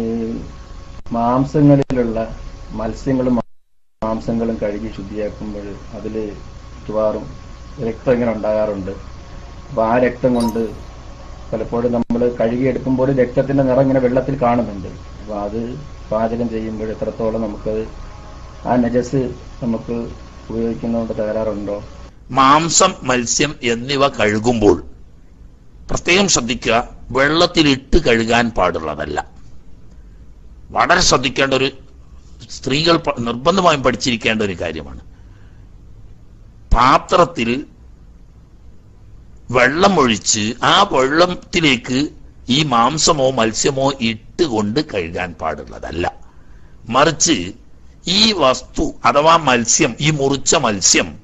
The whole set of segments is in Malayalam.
ഈ മാംസങ്ങളിലുള്ള മത്സ്യങ്ങളും മാംസങ്ങളും കഴുകി ശുദ്ധിയാക്കുമ്പോൾ അതിൽ മിക്കവാറും രക്തം ഇങ്ങനെ ഉണ്ടാകാറുണ്ട്. അപ്പൊ ആ രക്തം കൊണ്ട് പലപ്പോഴും നമ്മൾ കഴുകിയെടുക്കുമ്പോൾ രക്തത്തിന്റെ നിറം ഇങ്ങനെ വെള്ളത്തിൽ കാണുന്നുണ്ട്. അപ്പൊ അത് പാചകം ചെയ്യുമ്പോൾ എത്രത്തോളം നമുക്ക് ആ നജസ് നമുക്ക് ഉപയോഗിക്കുന്നതുകൊണ്ട് തകരാറുണ്ടോ? മാംസം മത്സ്യം എന്നിവ കഴുകുമ്പോൾ പ്രത്യേകം ശ്രദ്ധിക്കുക. വെള്ളത്തിലിട്ട് കഴുകാൻ പാടുള്ളതല്ല. വളരെ ശ്രദ്ധിക്കേണ്ട ഒരു സ്ത്രീകൾ നിർബന്ധമായും പഠിച്ചിരിക്കേണ്ട ഒരു കാര്യമാണ്. പാത്രത്തിൽ വെള്ളം ഒഴിച്ച് ആ വെള്ളത്തിലേക്ക് ഈ മാംസമോ മത്സ്യമോ ഇട്ടുകൊണ്ട് കഴുകാൻ പാടുള്ളതല്ല. മറിച്ച് ഈ വസ്തു അഥവാ മത്സ്യം ഈ മുറിച്ച മത്സ്യം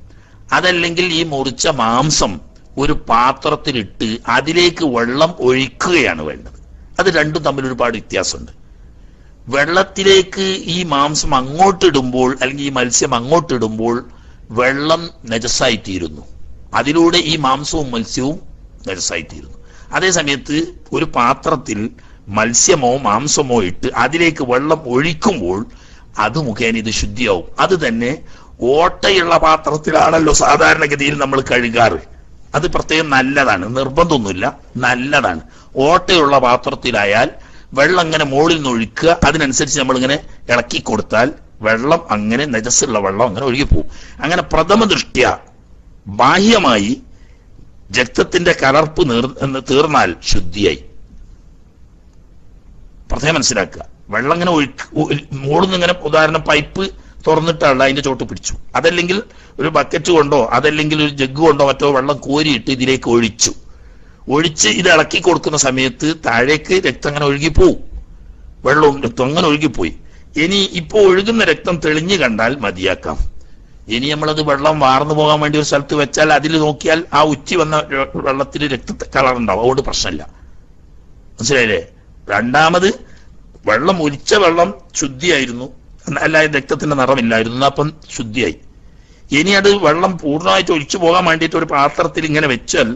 അതല്ലെങ്കിൽ ഈ മുറിച്ച മാംസം ഒരു പാത്രത്തിലിട്ട് അതിലേക്ക് വെള്ളം ഒഴിക്കുകയാണ് വേണ്ടത്. അത് രണ്ടും തമ്മിൽ ഒരുപാട് വ്യത്യാസമുണ്ട്. വെള്ളത്തിലേക്ക് ഈ മാംസം അങ്ങോട്ടിടുമ്പോൾ അല്ലെങ്കിൽ ഈ മത്സ്യം അങ്ങോട്ടിടുമ്പോൾ വെള്ളം നജസായിത്തീരുന്നു അതിലൂടെ ഈ മാംസവും മത്സ്യവും നജസായിത്തീരുന്നു അതേ സമയത്ത് ഒരു പാത്രത്തിൽ മത്സ്യമോ മാംസമോ ഇട്ട് അതിലേക്ക് വെള്ളം ഒഴിക്കുമ്പോൾ അത് മുഖേന ഇത് ശുദ്ധിയാവും. അത് തന്നെ ഓട്ടയുള്ള പാത്രത്തിലാണല്ലോ സാധാരണഗതിയിൽ നമ്മൾ കഴുകാറ്. അത് പ്രത്യേകം നല്ലതാണ്. നിർബന്ധമൊന്നുമില്ല. നല്ലതാണ്. ഓട്ടയുള്ള പാത്രത്തിലായാൽ വെള്ളം അങ്ങനെ മുകളിൽ നിന്ന് ഒഴിക്കുക. അതിനനുസരിച്ച് നമ്മളിങ്ങനെ ഇളക്കി കൊടുത്താൽ വെള്ളം അങ്ങനെ നജസ്സുള്ള വെള്ളം അങ്ങനെ ഒഴുകി പോകും. അങ്ങനെ പ്രഥമ ദൃഷ്ട്യ ബാഹ്യമായി രക്തത്തിന്റെ കലർപ്പ് തീർന്നാൽ ശുദ്ധിയായി. പ്രത്യേകം മനസ്സിലാക്കുക. വെള്ളം ഇങ്ങനെ ഒഴുക്ക് മുകളിൽ നിന്ന് ഇങ്ങനെ ഉദാഹരണം പൈപ്പ് തുറന്നിട്ടാണ് അതിന്റെ ചോട്ട് പിടിച്ചു. അതല്ലെങ്കിൽ ഒരു ബക്കറ്റ് കൊണ്ടോ അതല്ലെങ്കിൽ ഒരു ജഗ് കൊണ്ടോ മറ്റോ വെള്ളം കോരിയിട്ട് ഇതിലേക്ക് ഒഴിച്ചു. ഒഴിച്ച് ഇത് ഇളക്കി കൊടുക്കുന്ന സമയത്ത് താഴേക്ക് രക്തം അങ്ങനെ ഒഴുകിപ്പോവും. വെള്ളവും രക്തം അങ്ങനെ ഒഴുകിപ്പോയി. ഇനി ഇപ്പോൾ ഒഴുകുന്ന രക്തം തെളിഞ്ഞു കണ്ടാൽ മതിയാക്കാം. ഇനി നമ്മളത് വെള്ളം വാർന്നു പോകാൻ വേണ്ടി ഒരു സ്ഥലത്ത് വെച്ചാൽ അതിൽ നോക്കിയാൽ ആ ഉച്ചി വന്ന വെള്ളത്തിൽ രക്ത കളർ ഉണ്ടാവും അതുകൊണ്ട് പ്രശ്നമില്ല. മനസ്സിലായില്ലേ? രണ്ടാമത് വെള്ളം ഒലിച്ച വെള്ളം ശുദ്ധിയായിരുന്നു. അല്ലാതെ രക്തത്തിന്റെ നിറമില്ലായിരുന്നു. അപ്പം ശുദ്ധിയായി. ഇനി അത് വെള്ളം പൂർണമായിട്ട് ഒഴിച്ചു പോകാൻ വേണ്ടിയിട്ട് ഒരു പാത്രത്തിൽ ഇങ്ങനെ വെച്ചാൽ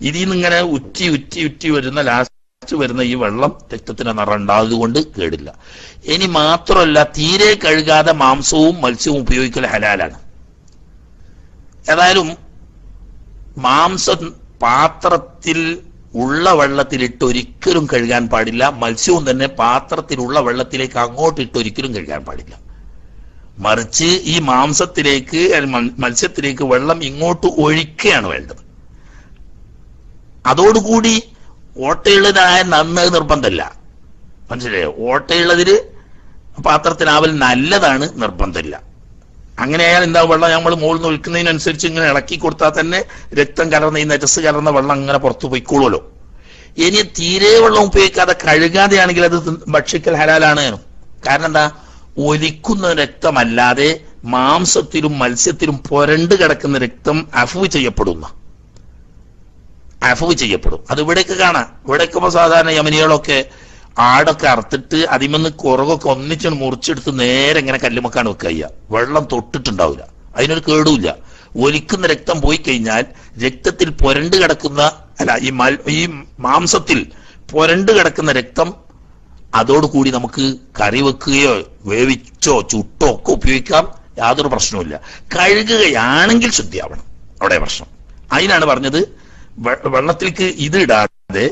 ഇതിൽ നിന്ന് ഇങ്ങനെ ഉറ്റി ഉറ്റി ഉറ്റി വരുന്ന ലാസ്റ്റ് വരുന്ന ഈ വെള്ളം രക്തത്തിന്റെ നിറം ഉണ്ടാകുകൊണ്ട് കേടില്ല. ഇനി മാത്രമല്ല തീരെ കഴുകാതെ മാംസവും മത്സ്യവും ഉപയോഗിക്കൽ ഹലാലാണ്. ഏതായാലും മാംസം പാത്രത്തിൽ ഉള്ള വെള്ളത്തിലിട്ട് ഒരിക്കലും കഴുകാൻ പാടില്ല. മത്സ്യവും തന്നെ പാത്രത്തിലുള്ള വെള്ളത്തിലേക്ക് അങ്ങോട്ട് ഇട്ട് ഒരിക്കലും കഴുകാൻ പാടില്ല. മറിച്ച് ഈ മാംസത്തിലേക്ക് മത്സ്യത്തിലേക്ക് വെള്ളം ഇങ്ങോട്ട് ഒഴിക്കുകയാണ് വേണ്ടത്. അതോടുകൂടി ഓട്ടയുള്ളതായ നന്ന് നിർബന്ധമല്ല മനസ്സിലായോ? ഓട്ടയുള്ളതിൽ പാത്രത്തിനാവൽ നല്ലതാണ് നിർബന്ധമില്ല. അങ്ങനെയായാൽ എന്താ വെള്ളം നമ്മൾ മുകളിൽ നിന്ന് ഒഴിക്കുന്നതിനനുസരിച്ച് ഇങ്ങനെ ഇളക്കി കൊടുത്താൽ തന്നെ രക്തം കലർന്ന ഈ നെറ്റസ് കലർന്ന വെള്ളം അങ്ങനെ പുറത്തു പോയിക്കോളുമല്ലോ. ഇനി തീരെ വെള്ളം ഉപയോഗിക്കാതെ കഴുകാതെയാണെങ്കിൽ അത് ഭക്ഷിക്കൽ ഹലാലാണ് കാരണം എന്താ? ഒലിക്കുന്ന രക്തമല്ലാതെ മാംസത്തിലും മത്സ്യത്തിലും പുരണ്ട് കിടക്കുന്ന രക്തം അഫവ് ചെയ്യപ്പെടുന്ന. അഫവ് ചെയ്യപ്പെടും. അത് ഇവിടേക്ക് കാണാം. ഇവിടേക്ക് സാധാരണ യമനികളൊക്കെ ആടൊക്കെ അറുത്തിട്ട് അതിമെന്ന് കുറകൊക്കെ ഒന്നിച്ച് മുറിച്ചെടുത്ത് നേരെ ഇങ്ങനെ കല്ലുമക്കാണ് വെക്കുക ചെയ്യുക. വെള്ളം തൊട്ടിട്ടുണ്ടാവില്ല. അതിനൊരു കേടുമില്ല. ഒലിക്കുന്ന രക്തം പോയി കഴിഞ്ഞാൽ രക്തത്തിൽ പുരണ്ട് കിടക്കുന്ന അല്ല ഈ മൽ ഈ മാംസത്തിൽ പുരണ്ട് കിടക്കുന്ന രക്തം അതോടുകൂടി നമുക്ക് കറി വെക്കുകയോ വേവിച്ചോ ചുട്ടോ ഒക്കെ ഉപയോഗിക്കാം. യാതൊരു പ്രശ്നവുമില്ല. കഴുകുകയാണെങ്കിൽ ശുദ്ധിയാവണം. അവിടെ പ്രശ്നം. അതിനാണ് പറഞ്ഞത് വെള്ളത്തിലേക്ക് ഇത് ഇടാതെ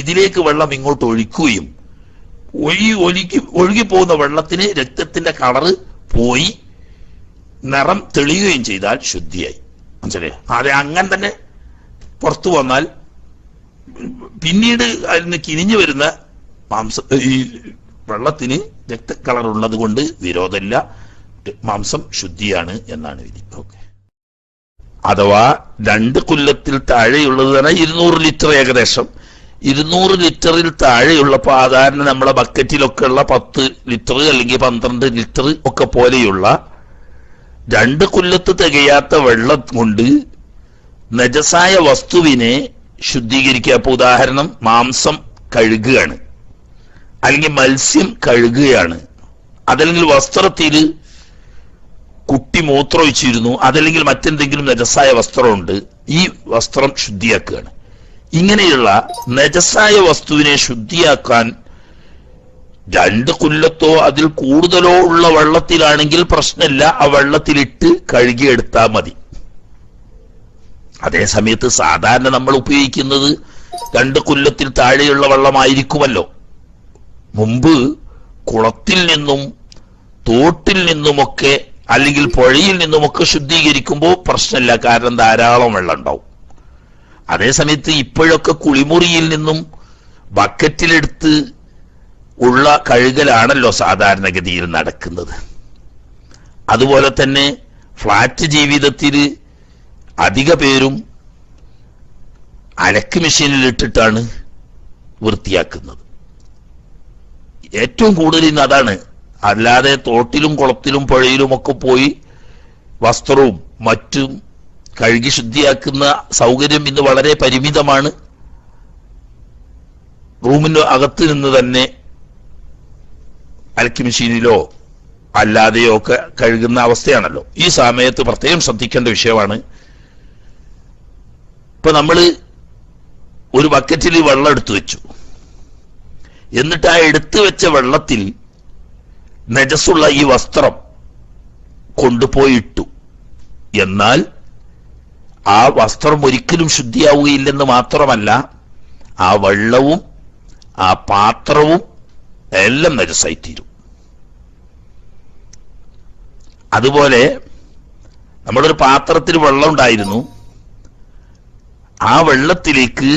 ഇതിലേക്ക് വെള്ളം ഇങ്ങോട്ട് ഒഴിക്കുകയും ഒഴി ഒഴുകി ഒഴുകി പോകുന്ന വെള്ളത്തിന് രക്തത്തിന്റെ കളറ് പോയി നിറം തെളിയുകയും ചെയ്താൽ ശുദ്ധിയായി. മനസ്സിലായി? അതെ അങ്ങനെ തന്നെ പുറത്തു വന്നാൽ പിന്നീട് അതിൽ നിന്ന് കിനിഞ്ഞു വരുന്ന മാംസ ഈ വെള്ളത്തിന് ഉള്ളത് കൊണ്ട് വിരോധമില്ല. മാംസം ശുദ്ധിയാണ് എന്നാണ് വിധി. ഓക്കെ. അഥവാ രണ്ട് കൊല്ലത്തിൽ താഴെയുള്ളത് തന്നെ ഇരുന്നൂറ് ലിറ്റർ ഏകദേശം. ഇരുന്നൂറ് ലിറ്ററിൽ താഴെയുള്ള സാധാരണ നമ്മളെ ബക്കറ്റിലൊക്കെ ഉള്ള പത്ത് ലിറ്റർ അല്ലെങ്കിൽ പന്ത്രണ്ട് ലിറ്റർ ഒക്കെ പോലെയുള്ള രണ്ട് കൊല്ലത്ത് തികയാത്ത വെള്ളം കൊണ്ട് നജസായ വസ്തുവിനെ ശുദ്ധീകരിക്കുക. അപ്പോൾ ഉദാഹരണം മാംസം കഴുകുകയാണ്. അല്ലെങ്കിൽ മത്സ്യം കഴുകുകയാണ്. അതല്ലെങ്കിൽ വസ്ത്രത്തിൽ കുട്ടി മൂത്രം മൂത്രമൊഴിച്ചിരുന്നു. അതല്ലെങ്കിൽ മറ്റെന്തെങ്കിലും നജസായ വസ്ത്രമുണ്ട്. ഈ വസ്ത്രം ശുദ്ധിയാക്കുകയാണ്. ഇങ്ങനെയുള്ള നജസായ വസ്തുവിനെ ശുദ്ധിയാക്കാൻ രണ്ട് കുല്ലത്തോ അതിൽ കൂടുതലോ ഉള്ള വെള്ളത്തിലാണെങ്കിൽ പ്രശ്നമില്ല. ആ വെള്ളത്തിലിട്ട് കഴുകിയെടുത്താൽ മതി. അതേസമയത്ത് സാധാരണ നമ്മൾ ഉപയോഗിക്കുന്നത് രണ്ട് കുല്ലത്തിൽ താഴെയുള്ള വെള്ളമായിരിക്കുമല്ലോ. മുമ്പ് കുളത്തിൽ നിന്നും തോട്ടിൽ നിന്നുമൊക്കെ അല്ലെങ്കിൽ പുഴയിൽ നിന്നുമൊക്കെ ശുദ്ധീകരിക്കുമ്പോൾ പ്രശ്നമില്ല. കാരണം ധാരാളം വെള്ളം ഉണ്ടാവും. അതേസമയത്ത് ഇപ്പോഴൊക്കെ കുളിമുറിയിൽ നിന്നും ബക്കറ്റിലെടുത്ത് ഉള്ള കഴുകലാണല്ലോ സാധാരണഗതിയിൽ നടക്കുന്നത്. അതുപോലെ തന്നെ ഫ്ലാറ്റ് ജീവിതത്തിൽ അധിക പേരും അലക്ക് മെഷീനിലിട്ടിട്ടാണ് വൃത്തിയാക്കുന്നത്. ഏറ്റവും കൂടുതൽ ഇന്ന് അതാണ്. അല്ലാതെ തോട്ടിലും കുളത്തിലും പുഴയിലുമൊക്കെ പോയി വസ്ത്രവും മറ്റും കഴുകി ശുദ്ധിയാക്കുന്ന സൗകര്യം ഇന്ന് വളരെ പരിമിതമാണ്. റൂമിന് അകത്ത് നിന്ന് തന്നെ അലക്കി മെഷീനിലോ അല്ലാതെയോ ഒക്കെ കഴുകുന്ന അവസ്ഥയാണല്ലോ. ഈ സമയത്ത് പ്രത്യേകം ശ്രദ്ധിക്കേണ്ട വിഷയമാണ്. ഇപ്പൊ നമ്മൾ ഒരു ബക്കറ്റിൽ വെള്ളം എടുത്തു വെച്ചു. എന്നിട്ട് ആ എടുത്തു വെച്ച വെള്ളത്തിൽ നജസ്സുള്ള ഈ വസ്ത്രം കൊണ്ടുപോയിട്ടു എന്നാൽ ആ വസ്ത്രം ഒരിക്കലും ശുദ്ധിയാവുകയില്ലെന്ന് മാത്രമല്ല ആ വെള്ളവും ആ പാത്രവും എല്ലാം നരസായിത്തീരും അതുപോലെ നമ്മുടെ ഒരു പാത്രത്തിൽ വെള്ളം ഉണ്ടായിരുന്നു. ആ വെള്ളത്തിലേക്ക്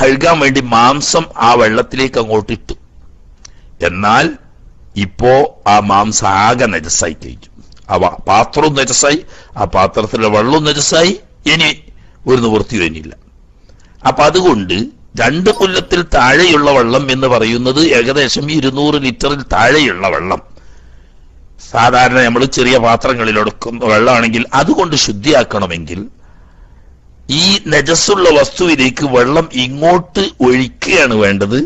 കഴുകാൻ വേണ്ടി മാംസം ആ വെള്ളത്തിലേക്ക് അങ്ങോട്ട് ഇട്ടു. എന്നാൽ ഇപ്പോ ആ മാംസം ആകെ നജസായി കഴിഞ്ഞു ആ പാത്രവും നജസായി ആ പാത്രത്തിലെ വെള്ളം നജസായി ഇനി ഒരു നിവൃത്തിയും ഇനിയില്ല അപ്പൊ അതുകൊണ്ട് രണ്ട് കൊല്ലത്തിൽ താഴെയുള്ള വെള്ളം എന്ന് പറയുന്നത് ഏകദേശം ഇരുന്നൂറ് ലിറ്ററിൽ താഴെയുള്ള വെള്ളം. സാധാരണ നമ്മൾ ചെറിയ പാത്രങ്ങളിൽ എടുക്കുന്ന വെള്ളമാണെങ്കിൽ അതുകൊണ്ട് ശുദ്ധിയാക്കണമെങ്കിൽ ഈ നജസ്സുള്ള വസ്തുവിലേക്ക് വെള്ളം ഇങ്ങോട്ട് ഒഴിക്കുകയാണ് വേണ്ടത്.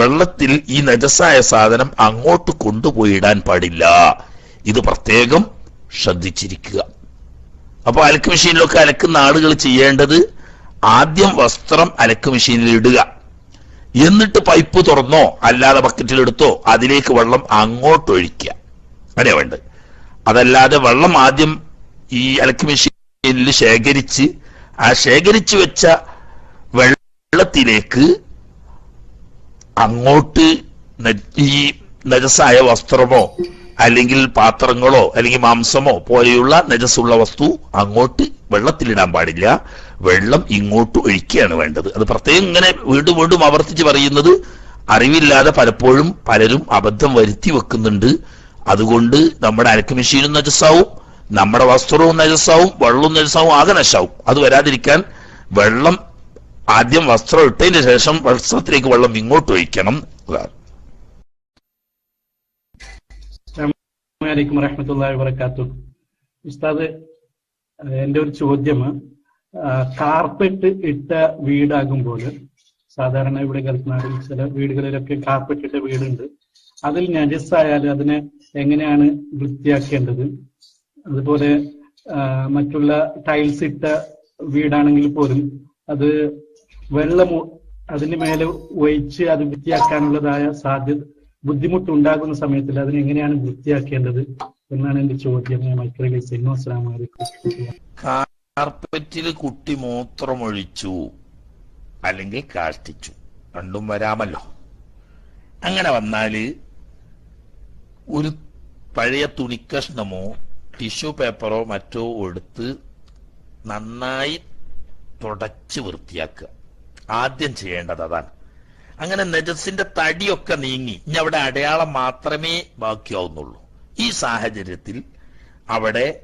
വെള്ളത്തിൽ ഈ നജസ്സായ സാധനം അങ്ങോട്ട് കൊണ്ടുപോയിടാൻ പാടില്ല. ഇത് പ്രത്യേകം ശ്രദ്ധിച്ചിരിക്കുക. അപ്പൊ അലക്ക് മെഷീനിലൊക്കെ അലക്കുന്ന ആളുകൾ ചെയ്യേണ്ടത് ആദ്യം വസ്ത്രം അലക്ക് മെഷീനിൽ ഇടുക. എന്നിട്ട് പൈപ്പ് തുറന്നോ അല്ലാതെ ബക്കറ്റിലെടുത്തോ അതിലേക്ക് വെള്ളം അങ്ങോട്ട് ഒഴിക്കുക അല്ലേ വേണ്ടത്? അതല്ലാതെ വെള്ളം ആദ്യം ഈ അലക്ക് മെഷീനിൽ ശേഖരിച്ച് ആ ശേഖരിച്ചു വെച്ച വെള്ളത്തിലേക്ക് അങ്ങോട്ട് ഈ നജസായ വസ്ത്രമോ അല്ലെങ്കിൽ പാത്രങ്ങളോ അല്ലെങ്കിൽ മാംസമോ പോലെയുള്ള നജസ്സുള്ള വസ്തു അങ്ങോട്ട് വെള്ളത്തിലിടാൻ പാടില്ല. വെള്ളം ഇങ്ങോട്ട് ഒഴിക്കുകയാണ് വേണ്ടത്. അത് പ്രത്യേകം ഇങ്ങനെ വീണ്ടും വീണ്ടും ആവർത്തിച്ച് പറയുന്നത് അറിവില്ലാതെ പലപ്പോഴും പലരും അബദ്ധം വരുത്തി വെക്കുന്നുണ്ട്. അതുകൊണ്ട് നമ്മുടെ അലക്ക് മെഷീനും നജസ്സാവും നമ്മുടെ വസ്ത്രവും നജസ്സാവും വെള്ളവും നജസ്സാവും ആകെ നശാവും. അത് വരാതിരിക്കാൻ വെള്ളം ആദ്യം വസ്ത്രം ഇട്ടതിന് ശേഷം വസ്ത്രത്തിലേക്ക് വെള്ളം ഇങ്ങോട്ട് ഒഴിക്കണം അതാണ് അലൈക്കും വറഹമത്തല്ലാഹി വബർക്കാത്തു ഉസ്താദ് എന്റെ ഒരു ചോദ്യം. കാർപ്പറ്റ് ഇട്ട വീടാകുമ്പോൾ സാധാരണ ഇവിടെ ഗൾഫ് നാട്ടിൽ ചില വീടുകളിലൊക്കെ കാർപ്പറ്റ് ഇട്ട വീടുണ്ട്. അതിൽ നജസ്സായാൽ അതിനെ എങ്ങനെയാണ് വൃത്തിയാക്കേണ്ടത്? അതുപോലെ മറ്റുള്ള ടൈൽസ് ഇട്ട വീടാണെങ്കിൽ പോലും അത് വെള്ളം അതിന് മേലെ ഒഴിച്ച് അത് വൃത്തിയാക്കാനുള്ളതായ സാധ്യത ബുദ്ധിമുട്ടുണ്ടാകുന്ന സമയത്തിൽ അതിനെങ്ങനെയാണ് വൃത്തിയാക്കേണ്ടത് എന്നാണ് എന്റെ ചോദ്യം. ഞാൻ മൈക്രോ ചെയ്യുന്നു. അസ്സാം വലൈക്കും കാർപ്പറ്റിൽ കുട്ടി മൂത്രമൊഴിച്ചു അല്ലെങ്കിൽ കാഷ്ടിച്ചു. രണ്ടും വരാമല്ലോ. അങ്ങനെ വന്നാൽ ഒരു പഴയ തുണിക്കഷ്ണമോ ടിഷ്യൂ പേപ്പറോ മറ്റോ എടുത്ത് നന്നായി തുടച്ച് വൃത്തിയാക്കുക. ആദ്യം ചെയ്യേണ്ടത് അതാണ്. അങ്ങനെ നജസിന്റെ തടിയൊക്കെ നീങ്ങി. ഇനി അവിടെ അടയാളം മാത്രമേ ബാക്കിയാവുന്നുള്ളൂ. ഈ സാഹചര്യത്തിൽ അവിടെ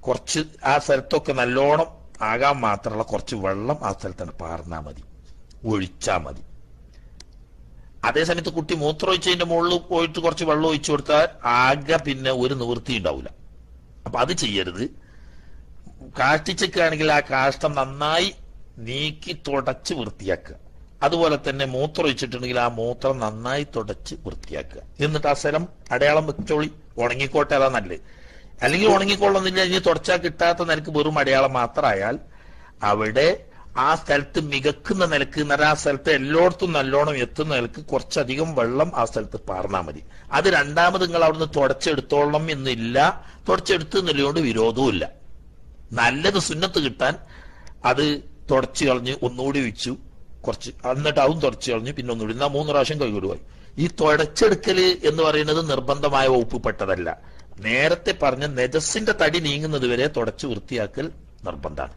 കുറച്ച് ആ സ്ഥലത്തൊക്കെ നല്ലോണം ആകാൻ മാത്രമുള്ള കുറച്ച് വെള്ളം ആ സ്ഥലത്താണ് പാർന്നാ മതി. ഒഴിച്ചാ മതി. അതേസമയത്ത് കുട്ടി മൂത്രമൊഴിച്ചതിന്റെ മുകളിൽ പോയിട്ട് കുറച്ച് വെള്ളം ഒഴിച്ചു കൊടുത്താൽ ആകെ പിന്നെ ഒരു നിവൃത്തി ഉണ്ടാവില്ല. അപ്പൊ അത് ചെയ്യരുത്. കാഷ്ടിച്ചൊക്കെ ആണെങ്കിൽ ആ കാഷ്ടം നന്നായി നീക്കി തുടച്ച് വൃത്തിയാക്കുക. അതുപോലെ തന്നെ മൂത്രം ഒഴിച്ചിട്ടുണ്ടെങ്കിൽ ആ മൂത്രം നന്നായി തുടച്ച് വൃത്തിയാക്കുക. എന്നിട്ട് ആ സ്ഥലം അടയാളം വെച്ചോളി. ഉണങ്ങിക്കോട്ടെ അതാ നല്ലത്. അല്ലെങ്കിൽ ഉണങ്ങിക്കൊള്ളുന്നില്ല ഇനി തുടച്ചാൽ കിട്ടാത്ത നിലയ്ക്ക് വെറും അടയാളം മാത്രമായാൽ അവിടെ ആ സ്ഥലത്ത് മികക്കുന്ന നിലയ്ക്ക് എന്നാൽ ആ സ്ഥലത്ത് എല്ലായിടത്തും നല്ലോണം എത്തുന്ന നിലയ്ക്ക് കുറച്ചധികം വെള്ളം ആ സ്ഥലത്ത് പാർന്നാൽ മതി. അത് രണ്ടാമത് നിങ്ങൾ അവിടുന്ന് തുടച്ചെടുത്തോളണം എന്നില്ല. തുടച്ചെടുത്ത് നിലയോണ്ട് വിരോധവും ഇല്ല നല്ലത് സുന്നത്ത് കിട്ടാൻ അത് തുടച്ചു കളഞ്ഞ് ഒന്നുകൂടി വെച്ചു. കുറച്ച്. എന്നിട്ട് അതും തുടച്ചു കളഞ്ഞു പിന്നെ ഒന്നുകൂടി. എന്നാ മൂന്ന് പ്രാവശ്യം കൈകൊടുവായി ഈ തുടച്ചെടുക്കൽ എന്ന് പറയുന്നത് നിർബന്ധമായ വകുപ്പ് പെട്ടതല്ല നേരത്തെ പറഞ്ഞ നെജസിന്റെ തടി നീങ്ങുന്നത് വരെ തുടച്ച് വൃത്തിയാക്കൽ നിർബന്ധമാണ്.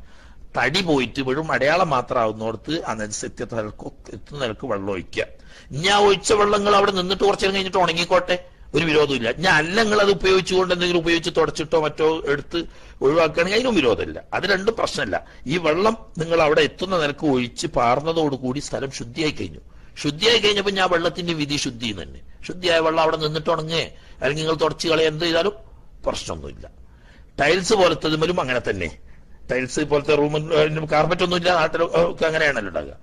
തടി പോയിട്ട് വെറും അടയാളം മാത്രമാവുന്നിടത്ത് ആ നെജസ് എത്തിയ നിലയ്ക്ക് വെള്ളം ഒഴിക്കുക. ഇനി ആ ഒഴിച്ച വെള്ളങ്ങൾ അവിടെ നിന്നിട്ട് കുറച്ചു കഴിഞ്ഞിട്ട് ഉണങ്ങിക്കോട്ടെ. ഒരു വിരോധമില്ല. ഞാൻ അത് ഉപയോഗിച്ചുകൊണ്ട് എന്തെങ്കിലും ഉപയോഗിച്ച് തുടച്ചിട്ടോ മറ്റോ എടുത്ത് ഒഴിവാക്കുകയാണെങ്കിൽ അതിനും വിരോധമില്ല. അത് രണ്ടും പ്രശ്നമല്ല. ഈ വെള്ളം നിങ്ങൾ അവിടെ എത്തുന്ന നിലയ്ക്ക് ഒഴിച്ച് പാർന്നതോടുകൂടി സ്ഥലം ശുദ്ധിയായി കഴിഞ്ഞു. ശുദ്ധിയായി കഴിഞ്ഞപ്പോൾ ഞാൻ വെള്ളത്തിന്റെ വിധി ശുദ്ധി തന്നെ. ശുദ്ധിയായ വെള്ളം അവിടെ നിന്നിട്ട് ഉണങ്ങേ അല്ലെങ്കിൽ നിങ്ങൾ തുടച്ച് കളയെ എന്ത് ചെയ്താലും പ്രശ്നമൊന്നുമില്ല. ടൈൽസ് പോലത്തതുമലും അങ്ങനെ തന്നെ. ടൈൽസ് പോലത്തെ റൂമിൽ കാർപ്പറ്റ് ഒന്നുമില്ല നാട്ടിലൊക്കെ അങ്ങനെയാണല്ലോ ഉണ്ടാകുക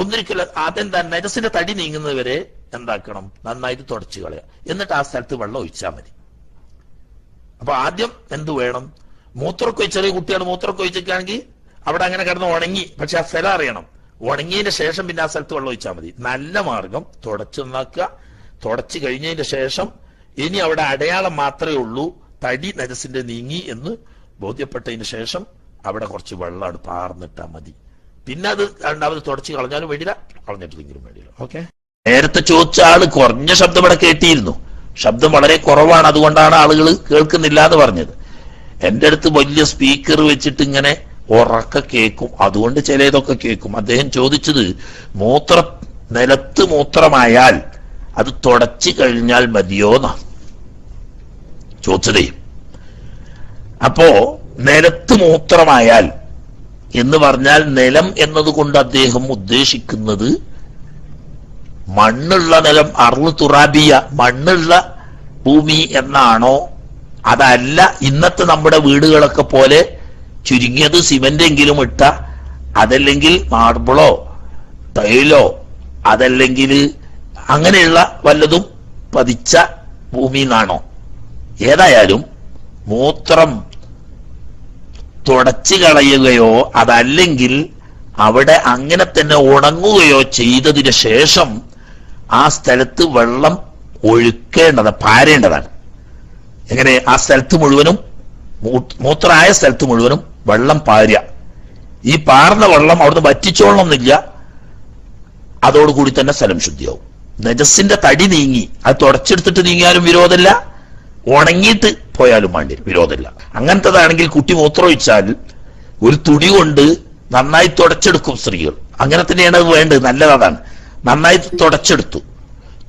ഒന്നിരിക്കലും ആദ്യം തന്നെ നജസിന്റെ തടി നീങ്ങുന്നത് വരെ എന്താക്കണം? നന്നായിട്ട് തുടച്ചു കളയുക. എന്നിട്ട് ആ സ്ഥലത്ത് വെള്ളം ഒഴിച്ചാൽ മതി. അപ്പൊ ആദ്യം എന്ത് വേണം? മൂത്രമൊക്കെ ചെറിയ കുട്ടികൾ മൂത്രമൊക്കെ ഒഴിച്ചിട്ടാണെങ്കിൽ അവിടെ അങ്ങനെ കിടന്ന് ഉണങ്ങി. പക്ഷെ ആ സ്ഥലം അറിയണം. ഉണങ്ങിയതിന് ശേഷം പിന്നെ ആ സ്ഥലത്ത് വെള്ളം ഒഴിച്ചാൽ മതി. നല്ല മാർഗം തുടച്ചു നന്നാക്കുക. തുടച്ചു കഴിഞ്ഞതിന് ശേഷം ഇനി അവിടെ അടയാളം മാത്രമേ ഉള്ളൂ. തടി നജസിന്റെ നീങ്ങി എന്ന് ബോധ്യപ്പെട്ടതിന് ശേഷം അവിടെ കുറച്ച് വെള്ളം പാർന്നിട്ടാൽ മതി. പിന്നെ അത് രണ്ടാമത് തുടച്ച് കളഞ്ഞാലും വേണ്ടില്ല കളഞ്ഞിട്ടില്ലെങ്കിലും വേണ്ടില്ല ഓക്കെ? നേരത്തെ ചോദിച്ച ആൾ കുറഞ്ഞ ശബ്ദം ഇവിടെ കേട്ടിയിരുന്നു. ശബ്ദം വളരെ കുറവാണ് അതുകൊണ്ടാണ് ആളുകൾ കേൾക്കുന്നില്ല എന്ന് പറഞ്ഞത്. എന്റെ അടുത്ത് വലിയ സ്പീക്കർ വെച്ചിട്ട് ഇങ്ങനെ ഉറക്ക കേൾക്കും അതുകൊണ്ട് ചിലതൊക്കെ കേൾക്കും അദ്ദേഹം ചോദിച്ചത് മൂത്ര നിലത്ത് മൂത്രമായാൽ അത് തുടച്ചു കഴിഞ്ഞാൽ മതിയോന്നാ ചോദിച്ചതേ. അപ്പോ നിലത്ത് മൂത്രമായാൽ എന്ന് പറഞ്ഞാൽ നിലം എന്നതുകൊണ്ട് അദ്ദേഹം ഉദ്ദേശിക്കുന്നത് മണ്ണുള്ള നിലം അറു തുറാബിയ. മണ്ണുള്ള ഭൂമി എന്നാണോ? അതല്ല ഇന്നത്തെ നമ്മുടെ വീടുകളൊക്കെ പോലെ ചുരുങ്ങിയത് സിമെന്റ് എങ്കിലും ഇട്ട അതല്ലെങ്കിൽ മാർബിളോ തൈലോ അതല്ലെങ്കിൽ അങ്ങനെയുള്ള വല്ലതും പതിച്ച ഭൂമി എന്നാണോ? ഏതായാലും മൂത്രം തുടച്ചു കളയുകയോ അതല്ലെങ്കിൽ അവിടെ അങ്ങനെ തന്നെ ഉണങ്ങുകയോ ചെയ്തതിന് ശേഷം ആ സ്ഥലത്ത് വെള്ളം ഒഴുക്കേണ്ടത് പാരേണ്ടതാണ്. എങ്ങനെ? ആ സ്ഥലത്ത് മുഴുവനും മൂത്രായ സ്ഥലത്ത് മുഴുവനും വെള്ളം പാരുക. ഈ പാർന്ന വെള്ളം അവിടുന്ന് വറ്റിച്ചോളണമെന്നില്ല. അതോടുകൂടി തന്നെ സ്ഥലം ശുദ്ധിയാവും. നജസിന്റെ തടി നീങ്ങി അത് തുടച്ചെടുത്തിട്ട് നീങ്ങിയാലും വിരോധമില്ല. ഉണങ്ങിയിട്ട് പോയാലും വേണ്ടി വിരോധമില്ല. അങ്ങനത്തതാണെങ്കിൽ കുട്ടി മൂത്രമൊഴിച്ചാൽ ഒരു തുണി കൊണ്ട് നന്നായി തുടച്ചെടുക്കും സ്ത്രീകൾ. അങ്ങനെ തന്നെയാണ് അത് വേണ്ടത്. നല്ലതാണ്. നന്നായി തുടച്ചെടുത്തു.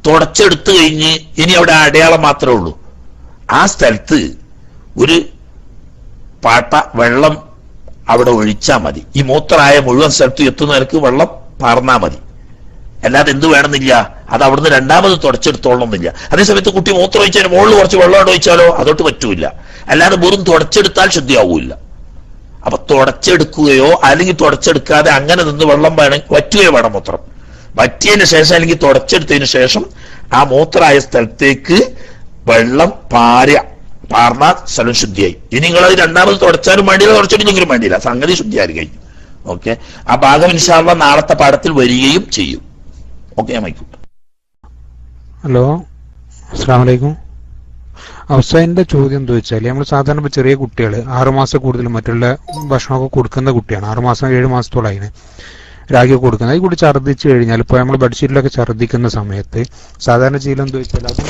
തുടച്ചെടുത്തു കഴിഞ്ഞ് ഇനി അവിടെ അടയാളം മാത്രമേ ഉള്ളൂ. ആ സ്ഥലത്ത് ഒരു പാട്ട വെള്ളം അവിടെ ഒഴിച്ചാൽ മതി. ഈ മൂത്രമായ മുഴുവൻ സ്ഥലത്ത് എത്തുന്നവർക്ക് വെള്ളം പാർന്നാൽ മതി. അല്ലാതെ എന്ത് വേണമെന്നില്ല. അത് അവിടുന്ന് രണ്ടാമത് തുടച്ചെടുത്തോളണമെന്നില്ല. അതേസമയത്ത് കുട്ടി മൂത്രം ഒഴിച്ചതിന് മുകളിൽ കുറച്ച് വെള്ളം ഒഴിച്ചാലോ? അതോട്ട് പറ്റൂല അല്ലാതെ വെറും തുടച്ചെടുത്താൽ ശുദ്ധിയാവൂല അപ്പൊ തുടച്ചെടുക്കുകയോ അല്ലെങ്കിൽ തുടച്ചെടുക്കാതെ അങ്ങനെ നിന്ന് വെള്ളം വേണം വറ്റുകയോ വേണം മൂത്രം. വറ്റിയതിന് ശേഷം അല്ലെങ്കിൽ തുടച്ചെടുത്തതിന് ശേഷം ആ മൂത്രമായ സ്ഥലത്തേക്ക് വെള്ളം പാര പാർന്ന സ്ഥലം ശുദ്ധിയായി. ഇനി നിങ്ങൾ അത് രണ്ടാമത് തുടച്ചാലും വേണ്ടിയില്ല തുടച്ചിട്ടില്ലെങ്കിലും വേണ്ടിയില്ല. സംഗതി ശുദ്ധിയായി കഴിഞ്ഞു ഓക്കെ? ആ ഭാഗം ഇൻഷാള്ള നാളത്തെ പാഠത്തിൽ വരികയും ചെയ്യും. Okay mic hello? അസ്സാം അവസാനന്റെ ചോദ്യം എന്താ വെച്ചാൽ നമ്മൾ സാധാരണ ഇപ്പൊ ചെറിയ കുട്ടികൾ ആറുമാസം കൂടുതൽ മറ്റുള്ള ഭക്ഷണമൊക്കെ കൊടുക്കുന്ന കുട്ടിയാണ്. ആറുമാസം ഏഴ് മാസത്തോളായിന് രാഗി കൊടുക്കുന്നത്. അത് കൂടി ഛർദ്ദിച്ചു കഴിഞ്ഞാൽ ഇപ്പോൾ നമ്മൾ ബെഡ്ഷീറ്റിലൊക്കെ ഛർദ്ദിക്കുന്ന സമയത്ത് സാധാരണ ശീലം എന്താ വെച്ചാൽ അത്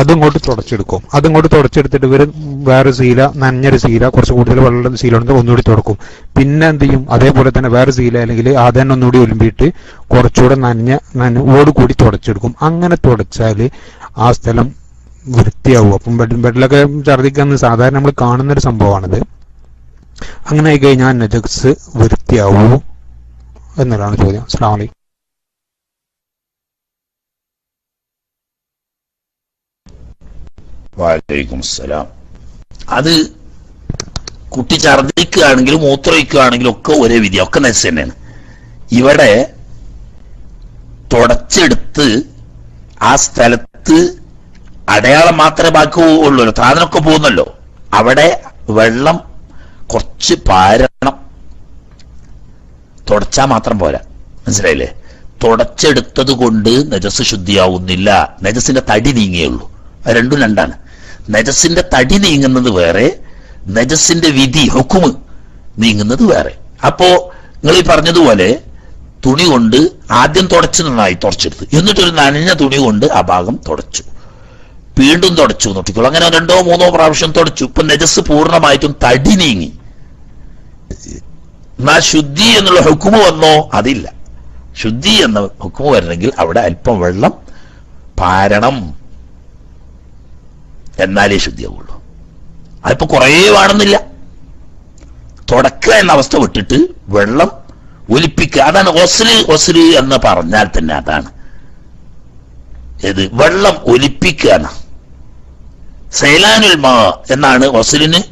അതിങ്ങോട്ട് തുടച്ചെടുക്കും. അതിങ്ങോട്ട് തുടച്ചെടുത്തിട്ട് ഇവർ വേറെ ശീല നനഞ്ഞൊരു ശീല കുറച്ച് കൂടുതൽ വെള്ളം ശീല ഉണ്ടെങ്കിൽ ഒന്നുകൂടി തുടക്കും. പിന്നെ എന്ത് ചെയ്യും? അതേപോലെ തന്നെ വേറെ ശീല അല്ലെങ്കിൽ ആദ്യം ഒന്നുകൂടി ഒലുമ്പിയിട്ട് കുറച്ചുകൂടെ നനഞ്ഞ നനവോട് കൂടി തുടച്ചെടുക്കും. അങ്ങനെ തുടച്ചാൽ ആ സ്ഥലം വൃത്തിയാവും. അപ്പം ബെഡ് ബെഡിലൊക്കെ ഛർദ്ദിക്കുന്ന സാധാരണ നമ്മൾ കാണുന്നൊരു സംഭവമാണിത്. അങ്ങനെ ആയി കഴിഞ്ഞാൽ നജക്സ് വൃത്തിയാവൂ. എന്നുള്ളതാണ് ചോദ്യം. അസ്സാം വലൈക്കും വാലൈക്കും അസ്സലാം അത് കുട്ടി ഛർദ്ദിക്കുകയാണെങ്കിലും മൂത്രയിക്കുകയാണെങ്കിലും ഒക്കെ ഒരേ വിധി ഒക്കെ നെസ് തന്നെയാണ്. ഇവിടെ തുടച്ചെടുത്ത് ആ സ്ഥലത്ത് അടയാളം മാത്രമേ ബാക്കി ഉള്ളൂ. താനൊക്കെ പോകുന്നല്ലോ. അവിടെ വെള്ളം കുറച്ച് പാരണം തുടച്ചാൽ മാത്രം പോരാ. മനസ്സിലായില്ലേ? തുടച്ചെടുത്തത് കൊണ്ട് നജസ് ശുദ്ധിയാവുന്നില്ല. നജസിന്റെ തടി നീങ്ങിയുള്ളൂ അത് രണ്ടും രണ്ടാണ്. നജസിന്റെ തടി നീങ്ങുന്നത് വേറെ നജസിന്റെ വിധി ഹുക്കുമ് നീങ്ങുന്നത് വേറെ. അപ്പോ നിങ്ങൾ ഈ പറഞ്ഞതുപോലെ തുണി കൊണ്ട് ആദ്യം തുടച്ചു നന്നായി തുടച്ചെടുത്ത്. എന്നിട്ടൊരു നനഞ്ഞ തുണി കൊണ്ട് ആ ഭാഗം തുടച്ചു. വീണ്ടും തുടച്ചു നോട്ടിക്കോളൂ അങ്ങനെ രണ്ടോ മൂന്നോ പ്രാവശ്യം തുടച്ചു. ഇപ്പൊ നജസ് പൂർണമായിട്ടും തടി നീങ്ങി. എന്നാൽ ശുദ്ധി എന്നുള്ള ഹുക്കുമ് വന്നോ? അതില്ല. ശുദ്ധി എന്ന ഹുക്കുമ് വരണമെങ്കിൽ അവിടെ അല്പം വെള്ളം പാരണം. എന്നാലേ ശുദ്ധിയാവുള്ളൂ. അതിപ്പോ കുറേ വേണമെന്നില്ല. തുടക്കുക എന്ന അവസ്ഥ വിട്ടിട്ട് വെള്ളം ഒലിപ്പിക്കുക. അതാണ് ഒസൽ ഒസൽ എന്ന് പറഞ്ഞാൽ തന്നെ അതാണ്. ഏത്? വെള്ളം ഒലിപ്പിക്കുക സൈലാനുൽമ സൈലാനുൽ മാ എന്നാണ് ഒസലിന്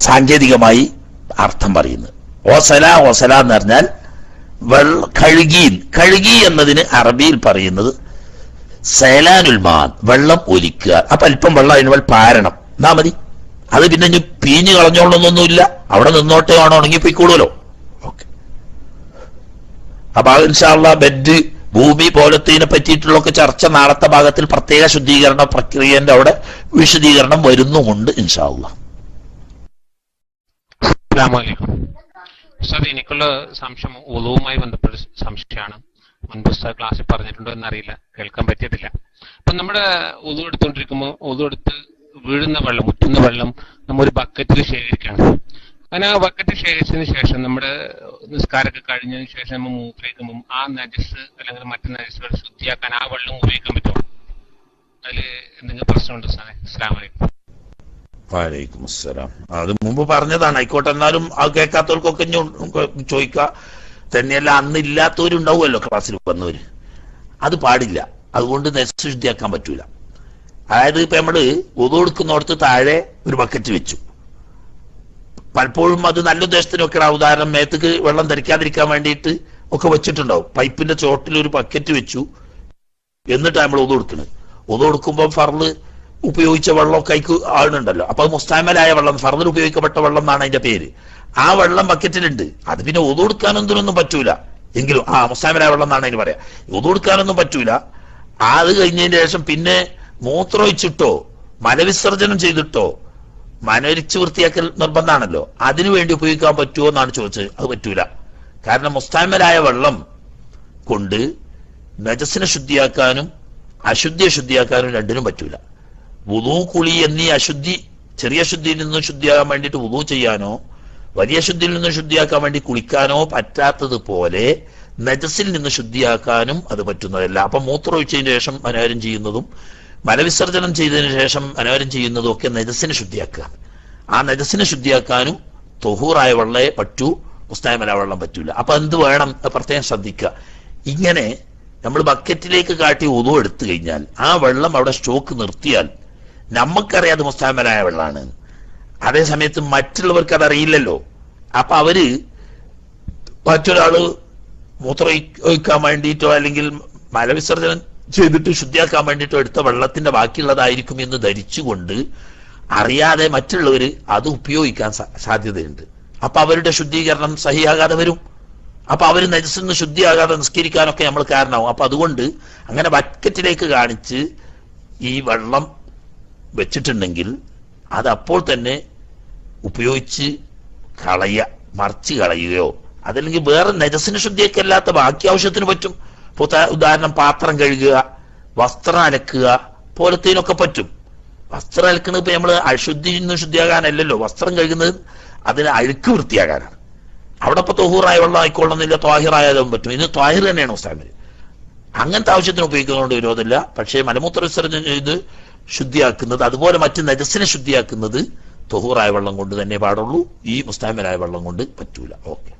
സാങ്കേതികമായി അർത്ഥം പറയുന്നത്. ഓസല ഓസല എന്ന് പറഞ്ഞാൽ വെള്ള കഴുകി കഴുകി എന്നതിന് അറബിയിൽ പറയുന്നത് സേലാനുൽമാൻ വെള്ളം ഒലിക്കുക. അപ്പൊ അല്പം വെള്ളം അതിന് പാരണം. എന്നാ മതി. അത് പിന്നെ ഇനി പീഞ്ഞു കളഞ്ഞോളൊന്നൊന്നുമില്ല അവിടെ നിന്നോട്ടെ ആണോ ഉണങ്ങി പോയിക്കോളൂലോ ഓക്കെ. അപ്പൊ ഇൻഷാള്ള ബെഡ് ഭൂമി പോലത്തേനെ പറ്റിയിട്ടുള്ളൊക്കെ ചർച്ച നാളത്തെ ഭാഗത്തിൽ പ്രത്യേക ശുദ്ധീകരണ പ്രക്രിയന്റെ അവിടെ വിശദീകരണം വരുന്നുമുണ്ട് ഇൻഷാള്ള അസ്സലാമലൈക്കും സർ എനിക്കുള്ള സംശയം ഉളവുമായി ബന്ധപ്പെട്ട സംശയമാണ്. മുൻപ് ഉസ്താദ് ക്ലാസ്സിൽ പറഞ്ഞിട്ടുണ്ടോ എന്നറിയില്ല. കേൾക്കാൻ പറ്റിയതില്ല. അപ്പൊ നമ്മുടെ ഉളു എടുത്തുകൊണ്ടിരിക്കുമ്പോൾ ഉളു എടുത്ത് വീഴുന്ന വെള്ളം മുറ്റുന്ന വെള്ളം നമ്മ ഒരു ബക്കറ്റിൽ ശേഖരിക്കുകയാണ് അങ്ങനെ ആ ബക്കറ്റ് ശേഖരിച്ചതിന് ശേഷം നമ്മുടെ നിസ്കാരമൊക്കെ കഴിഞ്ഞതിന് ശേഷം നമ്മൾ മൂത്രയിക്കുമ്പോൾ ആ നജസ് അല്ലെങ്കിൽ മറ്റു നജസ്സുകൾ ശുദ്ധിയാക്കാൻ ആ വെള്ളം ഉപയോഗിക്കാൻ പറ്റുമോ അതിൽ എന്തെങ്കിലും പ്രശ്നമുണ്ടോ സാറേ? അസ്സാം വലൈക്കും അസ്സലാം അത് മുമ്പ് പറഞ്ഞതാണ് ആയിക്കോട്ടെ എന്നാലും അത് കേൾക്കാത്തവർക്കൊക്കെ ചോദിക്കുക. തന്നെയല്ല അന്ന് ഇല്ലാത്തവരുണ്ടാവുമല്ലോ ക്ലാസ്സിൽ വന്നവര്. അത് പാടില്ല. അതുകൊണ്ട് നെശുദ്ധിയാക്കാൻ ശുദ്ധിയാക്കാൻ പറ്റൂല. അതായത് ഇപ്പൊ നമ്മൾ ഒതു കൊടുക്കുന്നിടത്ത് താഴെ ഒരു ബക്കറ്റ് വെച്ചു. പലപ്പോഴും അത് നല്ല ഉദ്ദേശത്തിനൊക്കെ ഉദാഹരണം മേത്തക്ക് വെള്ളം ധരിക്കാതിരിക്കാൻ വേണ്ടിയിട്ട് ഒക്കെ വെച്ചിട്ടുണ്ടാവും. പൈപ്പിന്റെ ചോട്ടിൽ ഒരു ബക്കറ്റ് വെച്ചു. എന്നിട്ടാണ് നമ്മൾ ഒതു കൊടുക്കുന്നത് ഒതു കൊടുക്കുമ്പോൾ ഫർൾ ഉപയോഗിച്ച വെള്ളമൊക്കെ അതിക്ക് ആളുണ്ടല്ലോ. അപ്പൊ അത് മുസ്താമലായ വെള്ളം ഫർദർ ഉപയോഗിക്കപ്പെട്ട വെള്ളം എന്നാണ് അതിന്റെ പേര്. ആ വെള്ളം ബക്കറ്റിലുണ്ട്. അത് പിന്നെ ഒതു കൊടുക്കാനൊന്നും പറ്റൂല. എങ്കിലും ആ മുസ്താമലായ വെള്ളം എന്നാണ് അതിന് പറയാ. ഒതു കൊടുക്കാനൊന്നും പറ്റൂല. അത് കഴിഞ്ഞതിന് ശേഷം പിന്നെ മൂത്രമൊഴിച്ചിട്ടോ മലവിസർജനം ചെയ്തിട്ടോ മനരിച്ച് വൃത്തിയാക്കൽ നിർബന്ധമാണല്ലോ. അതിനു വേണ്ടി ഉപയോഗിക്കാൻ പറ്റുമോ എന്നാണ് ചോദിച്ചത്. അത് പറ്റൂല. കാരണം മുസ്താമലായ വെള്ളം കൊണ്ട് നജസിനെ ശുദ്ധിയാക്കാനും അശുദ്ധിയെ ശുദ്ധിയാക്കാനും രണ്ടിനും പറ്റൂല. വുളു കുളി എന്നീ അശുദ്ധി ചെറിയ ശുദ്ധിയിൽ നിന്ന് ശുദ്ധിയാകാൻ വേണ്ടിയിട്ട് വുദൂ ചെയ്യാനോ വലിയ ശുദ്ധിയിൽ നിന്ന് ശുദ്ധിയാക്കാൻ വേണ്ടി കുളിക്കാനോ പറ്റാത്തതുപോലെ നജസിൽ നിന്ന് ശുദ്ധിയാക്കാനും അത് പറ്റുന്നതല്ല. അപ്പൊ മൂത്രമൊഴിച്ചതിന് ശേഷം അനാരം ചെയ്യുന്നതും മലവിസർജനം ചെയ്തതിനു ശേഷം അനാരം ചെയ്യുന്നതും ഒക്കെ നജസിനെ ശുദ്ധിയാക്കുക. ആ നജസിനെ ശുദ്ധിയാക്കാനും തൊഹൂറായ വെള്ളയെ പറ്റൂ മുസ്തായമല വെള്ളം പറ്റൂല. അപ്പൊ എന്ത് വേണം? പ്രത്യേകം ശ്രദ്ധിക്കുക. ഇങ്ങനെ നമ്മൾ ബക്കറ്റിലേക്ക് കാട്ടി ഉതു എടുത്തു കഴിഞ്ഞാൽ ആ വെള്ളം അവിടെ സ്റ്റോക്ക് നിർത്തിയാൽ നമുക്കറിയാതെ മുസ്താമലായ വെള്ളമാണ് അതേസമയത്ത് മറ്റുള്ളവർക്ക് അത് അറിയില്ലല്ലോ. അപ്പൊ അവർ മറ്റൊരാൾ മൂത്ര ഒഴിക്കാൻ വേണ്ടിയിട്ടോ അല്ലെങ്കിൽ മലവിസർജനം ചെയ്തിട്ട് ശുദ്ധിയാക്കാൻ വേണ്ടിയിട്ടോ എടുത്ത വെള്ളത്തിന്റെ ബാക്കിയുള്ളതായിരിക്കും എന്ന് ധരിച്ചുകൊണ്ട് അറിയാതെ മറ്റുള്ളവർ അത് ഉപയോഗിക്കാൻ സാധ്യതയുണ്ട്. അപ്പൊ അവരുടെ ശുദ്ധീകരണം സഹിയാകാതെ വരും. അപ്പൊ അവർ നജസ്സിന്ന് ശുദ്ധിയാകാതെ നിസ്കരിക്കാനൊക്കെ നമ്മൾ കാരണമാവും. അപ്പൊ അതുകൊണ്ട് അങ്ങനെ ബക്കറ്റിലേക്ക് കാണിച്ച് ഈ വെള്ളം വെച്ചിട്ടുണ്ടെങ്കിൽ അത് അപ്പോൾ തന്നെ ഉപയോഗിച്ച് കളയ മറിച്ച് കളയുകയോ അതല്ലെങ്കിൽ വേറെ നജസിന് ശുദ്ധിയൊക്കെ അല്ലാത്ത ബാക്കി ആവശ്യത്തിന് പറ്റും. ഇപ്പോൾ ഉദാഹരണം പാത്രം കഴുകുക വസ്ത്രം അലക്കുക പോലത്തേനൊക്കെ പറ്റും. വസ്ത്രം അലക്കുന്നത് ഇപ്പൊ നമ്മൾ അശുദ്ധി നിന്ന് ശുദ്ധിയാകാനല്ലല്ലോ. വസ്ത്രം കഴുകുന്നത് അതിന് അഴുക്ക് വൃത്തിയാകാനാണ്. അവിടെ ഇപ്പൊ തൊഹൂറായ വെള്ളം ആയിക്കൊള്ളുന്നില്ല ത്വാഹിറായാലും പറ്റും. ഇത് ത്വാഹിർ തന്നെയാണ് ഉസ്താമിന് അങ്ങനത്തെ ആവശ്യത്തിന് ഉപയോഗിക്കുന്നതുകൊണ്ട് വിരോധമില്ല. പക്ഷേ മലമൂത്ര വിസർജനം ചെയ്ത് ശുദ്ധിയാക്കുന്നത് അതുപോലെ മറ്റ് നജസ്സിനെ ശുദ്ധിയാക്കുന്നത് തൊഹൂറായ വെള്ളം കൊണ്ട് തന്നെ പാടുള്ളൂ ഈ മുസ്താമിലായ വെള്ളം കൊണ്ട് പറ്റൂല. ഓക്കെ.